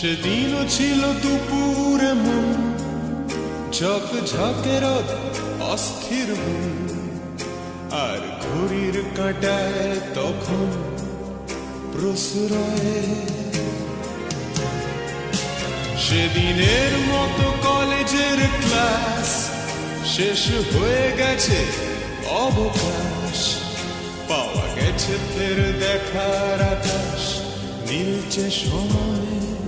সেদিনও ছিল দুপুরে মন ঝক অস্থির মন। আর ঘড়ির কাঁটায় তখন প্রশ্রয়। সেদিনের মতো কলেজের ক্লাস শেষ হয়ে গেছে অবকাশ। পাওয়া গেছে ফের দেখার আকাশ নীলচে সময়।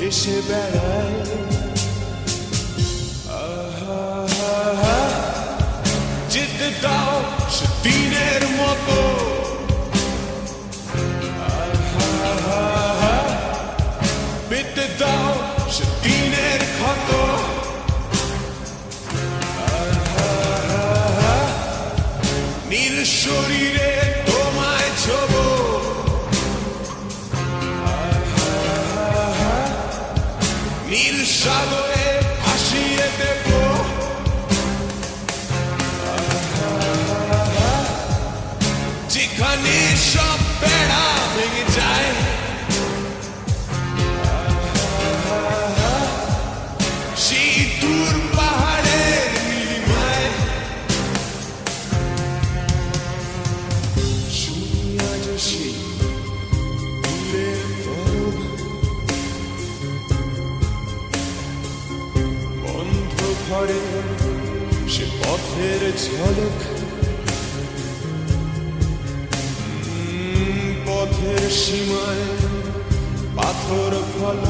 ভেসে বেড়ায়। যেতে দাও সে দিনের মতো। নীল সাগরে ঘরে সে পথের ঝলক। পথের সীমায় পাথর ফল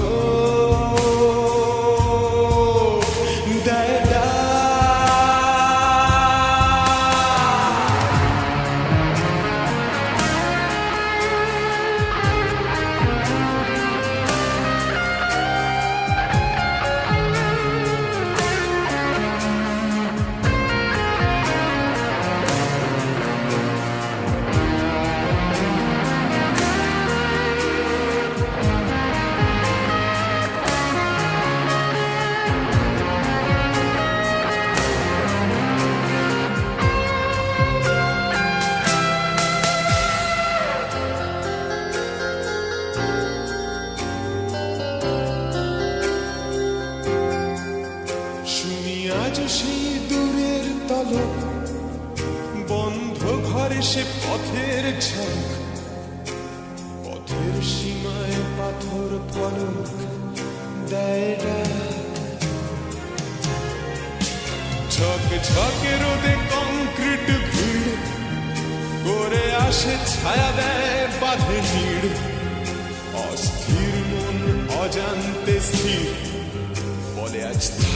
সে পথের ঝলক পথের সীমায় পাথর পলক ঝক ঝকে রোদে কংক্রিট ভিড় করে আসে ছায়া দেয় বাঁধে ভিড় অস্থির মন অজান্তে স্থির, বলে আজ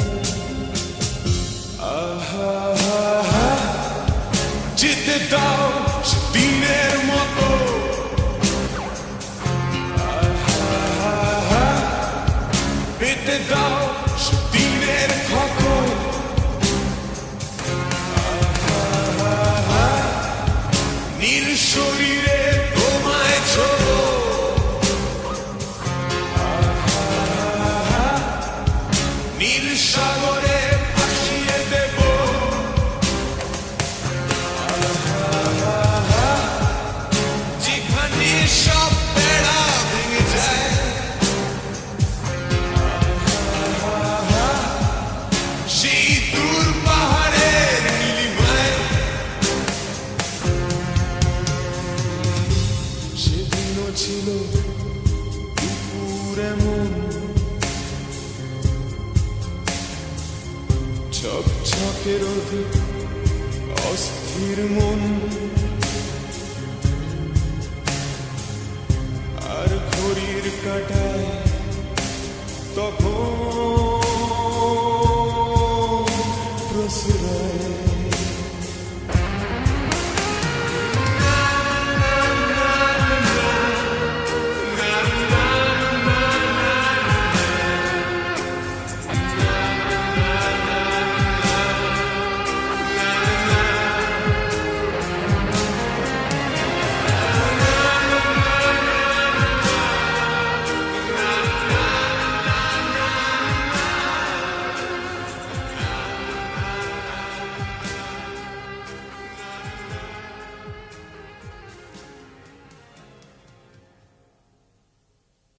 পেতে দাও দিনের খবর। নীল শরীরে ছিল পুরে মন ঝকঝকে রোধে অস্থির মন। আর ঘড়ির কাটায় তখন প্রসরায়